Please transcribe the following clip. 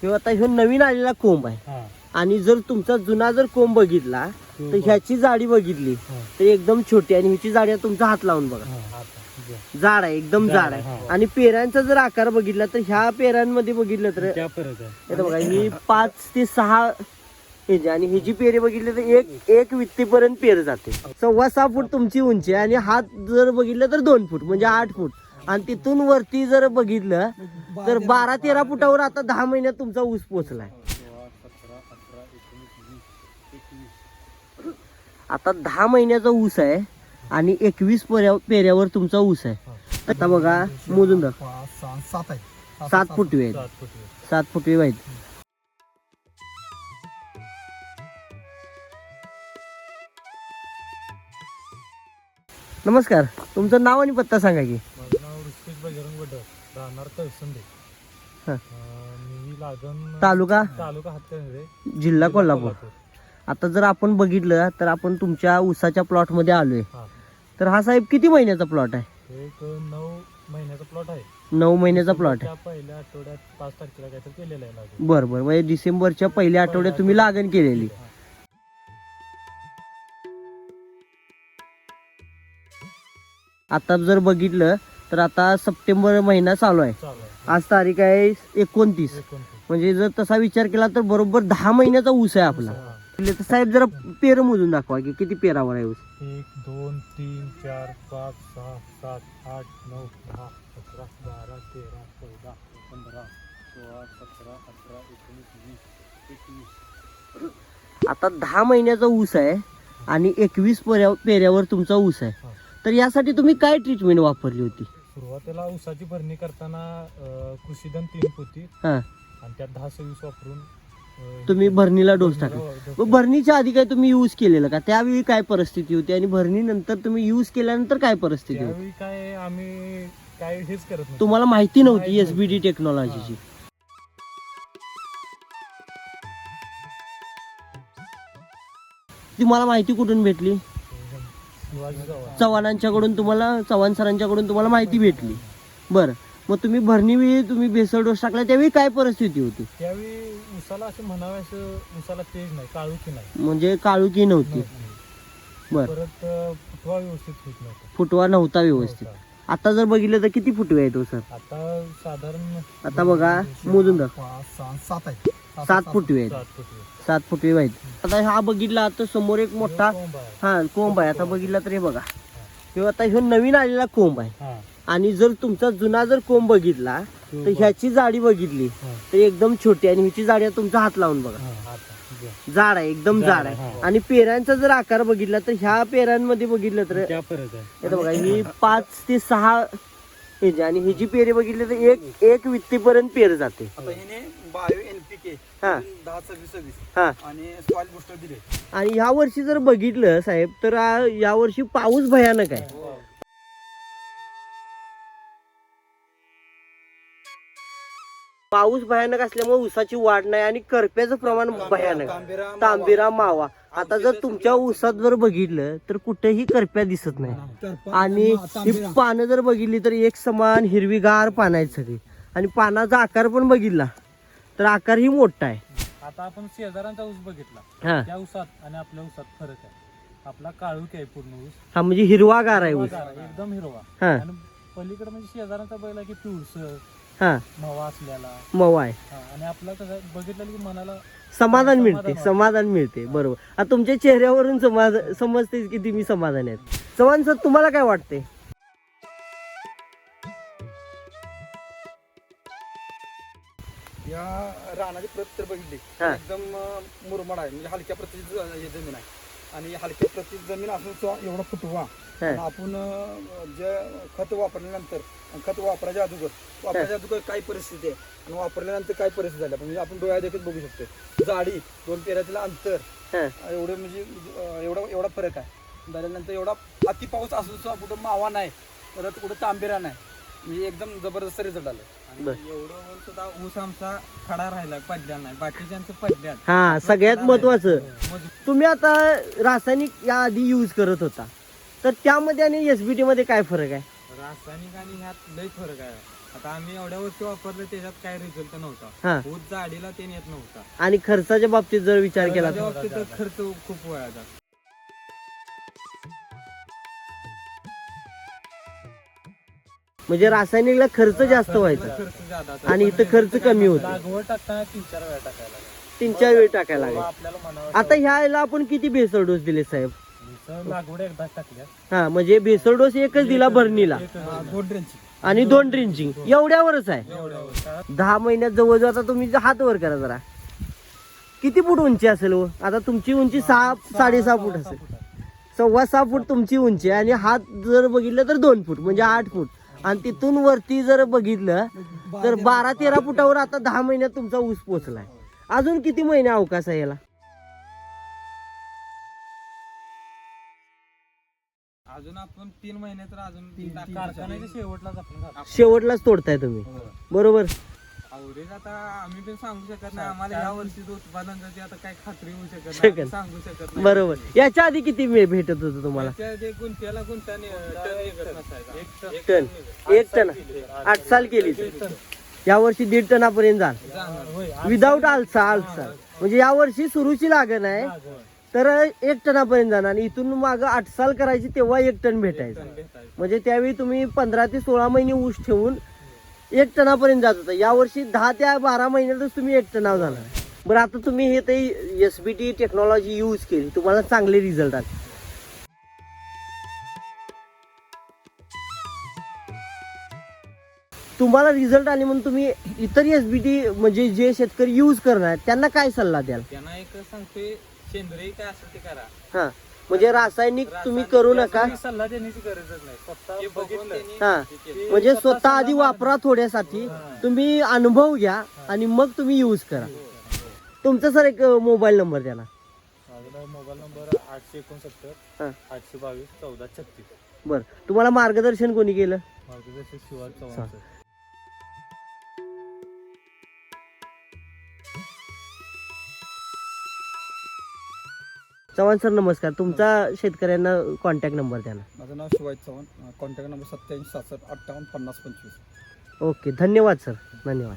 किंवा आता ह्यो नवीन आलेला कोंब आहे. हा. आणि जर तुमचा जुना जर कोंब बघितला तर ह्याची जाडी बघितली हा. तर एकदम छोटी आणि ह्याची जाडी आहे तुमचा हात लावून बघा. हा, आता. जाड आहे एकदम जाड आहे, आहे. हा. आणि पेरांचा जर आकार बघितला तर ह्या पेरांमध्ये बघितलं तर त्या आहे. बघा ही पाच ते सहा ह्याची आणि ह्याची पेरे बघितली तर एक एक वित्तीपर्यंत पेर जाते. सव्वा सहा फूट तुमची उंची आहे आणि हात जर बघितलं तर दोन फूट म्हणजे आठ फूट. आणि तिथून वरती जर बघितलं तर बारा तेरा फुटावर आता दहा महिन्यात तुमचा ऊस पोचलाय. आता दहा महिन्याचा ऊस आहे आणि एकवीस पेऱ्या पेऱ्यावर तुमचा ऊस आहे. आता बघा मोजून सात आहे सात फुटवे आहेत. सात फुट सात फुटवे आहेत. नमस्कार तुमचं नाव आणि पत्ता सांगा की. बजरंग वडर राहणार तळसंदे हा. अं, मी लागण तालुका? तालुका हातकणंगले जिल्हा कोल्हापूर. आता जर आपण बघितलं तर आपण तुमच्या ऊसाच्या प्लॉटमध्ये आलोय. हा. तर हा साहेब किती महिन्याचा प्लॉट आहे? एक नऊ महिन्याचा प्लॉट आहे. नऊ महिन्याचा प्लॉट आहे. त्या पहिल्या आठवड्यात पाच तारखेला काहीतरी केलेलं आहे लागण. बर बर. म्हणजे डिसेंबरच्या पहिल्या आठवड्यात तुम्ही लागण केलेली. आता जर बघितलं तर आता सप्टेंबर महिना चालू आहे. आज तारीख आहे एकोणतीस. म्हणजे जर तसा विचार केला तर बरोबर दहा महिन्याचा ऊस आहे आपला. हा. तर साहेब जरा पेर मोजून दाखवा की किती पेरावर आहे ऊस? एक दोन तीन चार पाच सहा सात आठ नऊ दहा अकरा बारा तेरा चौदा पंधरा सोळा सतरा अठरा एकोणीस वीस एकवीस. आता दहा महिन्याचा ऊस आहे आणि एकवीस पेऱ्या पेऱ्यावर तुमचा ऊस आहे. तर यासाठी तुम्ही काय ट्रीटमेंट वापरली होती? सुरुवातीला ऊसाची भरणी करताना अं, कृषीधन तीन पोती. हा. आणि त्यात दहा सव्वीस वापरून अं, तुम्ही भरणीला डोस टाकला. डोस मग भरणीच्या आधी काय तुम्ही यूज केलेलं का? त्यावेळी काय परिस्थिती होती आणि भरणीनंतर तुम्ही यूज केल्यानंतर काय परिस्थिती होती? त्यावेळी काय आम्ही काय हेच करत नव्हतो. तुम्हाला माहिती नव्हती माहिती एसबीडी टेक्नॉलॉजीची ती मला माहिती कुठून भेटली? चव्हाणांच्याकडून तुम्हाला चव्हाण सरांच्याकडून तुम्हाला माहिती भेटली. बरं. मग तुम्ही भरणी वेळी तुम्ही बेसळ डोस टाकला त्यावेळी काय परिस्थिती होती? त्यावेळी उसाला असं म्हणावं उसाला तेज नाही काळूची नाही. म्हणजे काळुकी नव्हती. बर. परत फुटवा व्यवस्थित होत नव्हता. फुटवा नव्हता व्यवस्थित. आता जर बघितलं तर किती फुटवे आहे तो सर? आता साधारण आता बघा मोजून दाख पाच सहा सात आहे सात फुटवे आहेत. सात फुटवे. सात फुटवे आहेत. आता हा बघितला आता समोर एक मोठा कोंब आहे. हा कोंब आहे. आता बघितला तर हे बघा. किंवा आता ह्यो नवीन आलेला कोंब आहे. हा, आणि जर तुमचा जुना जर कोंब बघितला तो तर ह्याची जाडी बघितली हा, तर एकदम छोटी आणि ह्याची जाडी आहे तुमचा हात लावून बघा. हा, आता, घ्या. जाड आहे एकदम जाड आहे, हा. आणि पेरांचा जर आकार बघितला तर ह्या पेरांमध्ये बघितलं तर त्या फरक आहे. इथं बघा ही पाच ते सहा ह्याची आणि ह्याची पेरे बघितली तर एक एक वित्तीपर्यंत पेर जाते. आता हिने बायो एनपीके हा. दहा सव्वीस सव्वीस हा. आणि सॉइल बुस्टर दिले. आणि ह्या वर्षी जर बघितलं साहेब तर आ- या वर्षी पाऊस भयानक आहे. पाऊस भयानक असल्यामुळे ऊसाची वाढ नाही आणि करप्याचं प्रमाण भयानक. तांबेरा तांबेरा मावा. आता जर तुमच्या ऊसात जर बघितलं तर कुठेही करप्या दिसत नाही. आणि ही पानं जर बघितली तर एक समान हिरवीगार पानं आहेत सगळी. आणि पानाचा आकार पण बघितला. तर आकारही मोठा आहे. आता आपण शेजारांचा ऊस बघितला. हा. त्या ऊसात आणि आपल्या ऊसात फरक आहे. आपला काळूक आहे पूर्ण ऊस? हा म्हणजे हिरवागार आहे ऊस. हिरवागार आहे, एकदम हिरवा. हा. आणि पलीकडे म्हणजे शेजारांचा बैल आहे की पिवळसर हा. मवा असलेला. मवा आहे. हा, आणि आपला कसं आहे, बघितलं की मनाला समाधान मिळते समाधान समाधान मिळते बरोबर. आता तुमच्या चेहऱ्यावरून समाज समजते की तुम्ही समाधान आहेत. चव्हाण सर तुम्हाला काय वाटते या रानाची प्रत तर बघितली. हा. एकदम अं, मुरमाड आहे. म्हणजे हलक्या प्रतीची ज- हे जमीन आहे. आणि हलक्या प्रतीची जमीन असून सुद्धा एवढा फुटवा. हा. आणि आपण अं, जे खत वापरल्यानंतर आणि खत वापरायच्या अगोदर वापरायच्या अगोदर काय परिस्थिती आहे? आणि वापरल्यानंतर काय परिस्थिती झाली? म्हणजे आपण डोळ्या देखील बघू शकतो जाडी दोन पेऱ्यातील अंतर हा. एवढं म्हणजे अं, एवढा एवढा फरक आहे. झाल्यानंतर एवढा अति पाऊस असून सुद्धा कुठं मावा नाही. परत कुठं तांबेरा नाही. म्हणजे एकदम जबरदस्त रिझल्ट आलं. बर. एवढं वर सुद्धा ऊस आमचा खडा राहिला पडल्या नाही. बाकीच्यांचं पडल्यात. हा सगळ्यात महत्वाचं. मग तुम्ही आता रासायनिक या आधी यूज करत होता. तर त्यामध्ये आणि एसबीटी मध्ये काय फरक आहे? रासायनिक आणि ह्यात लय फरक आहे. आता आम्ही एवढ्या वर्षी वापरलं त्याच्यात काय रिझल्ट हा. नव्हता ऊस जाडीला ते येत नव्हता. आणि खर्चाच्या बाबतीत जर विचार केला त्याच्या तर? बाबतीत तर खर्च खूप वयाचा म्हणजे रासायनिकला खर्च जास्त व्हायचा. खर्च जादा आणि इथं खर्च कमी होता. लागवड टाकताना तीन चार वेळा टाकायला लागेल. तीन चार वेळ टाकायला तेव्हा लागेल आपल्याला म्हणावं आता ह्या याला आपण किती भेसळ डोस दिले साहेब? असं लागवड एकदा टाकल्या. हा म्हणजे भेसळ डोस एकच दिला दोन ड्रेनची. आणि दोन ड्रिंचिंग एवढ्यावरच आहे? दहा महिन्यात जवळजवळ आता तुम्ही हात वर करा जरा. किती फूट उंची असेल हो? आता तुमची उंची सहा साडेसहा फूट असेल. सव्वा सहा फूट तुमची उंची आहे आणि हात जर बघितलं तर दोन फूट म्हणजे आठ फूट. आणि तिथून वरती जर बघितलं तर बारा तेरा फुटावर. आता दहा महिन्यात तुमचा ऊस पोचलाय. अजून किती महिने अवकाश आहे याला? अजून आपण तीन महिने तर अजून. शेवटलाच तोडताय तुम्ही. बरोबर. अवरेज आता आम्ही पण सांगू शकत नाही. आम्हाला या वर्षी उत्पादनाची आता काय खात्री होऊ शकत शकत. नाही सांगू शकत नाही. बरोबर. याच्या आधी किती मे- भेटत होतं तुम्हाला? त्याच्या ते गुंठ्याला गुंठा नि- टन निघत नसायचा. एक टन. एक टन. आठ साल केली. या वर्षी दीड टनापर्यंत जाल जाणार. विदाऊट आलसा आलसा. म्हणजे या वर्षी सुरूची लागण आहे. तर एक टनापर्यंत जाणार. आणि इथून माग आठ साल करायची तेव्हा एक टन भेटायचं. टन भेटायचं. म्हणजे त्यावेळी तुम्ही पंधरा ते सोळा महिने ऊस ठेवून एक टनापर्यंत जात होता. या वर्षी दहा ते बारा महिन्यातच तुम्ही एक टनावर जाणार बरं आता तुम्ही हे ते S B T technology use केली. तुम्हाला चांगले रिझल्ट आले. तुम्हाला रिझल्ट आले म्हणून तुम्ही इतर एस बी टी म्हणजे जे शेतकरी यूज करणार त्यांना काय सल्ला द्याल? त्यांना एक सांगतोय सेंद्रिय काय असेल ते करा. हा. म्हणजे रासायनिक तुम्ही करू नका. सल्ला देण्याची गरजच नाही. स्वतः बघितलं. हा. म्हणजे स्वतः आधी वापरा थोड्यासाठी. तुम्ही अनुभव घ्या आणि मग तुम्ही यूज करा. तुमचा सर एक मोबाईल नंबर द्या ना. माझा मोबाईल नंबर आठशे एकोणसत्तर हा. आठशे बावीस चौदा छत्तीस. बरं. तुम्हाला मार्गदर्शन कोणी केलं? मार्गदर्शक चव्हाण सर. चव्हाण सर नमस्कार. तुमचा शेतकऱ्यांना कॉन्टॅक्ट नंबर द्या ना. माझं नाव शिवाजी चव्हाण. कॉन्टॅक्ट नंबर सत्याऐंशी सहासष्ट अठ्ठावन्न पन्नास पंचवीस. ओके धन्यवाद सर धन्यवाद.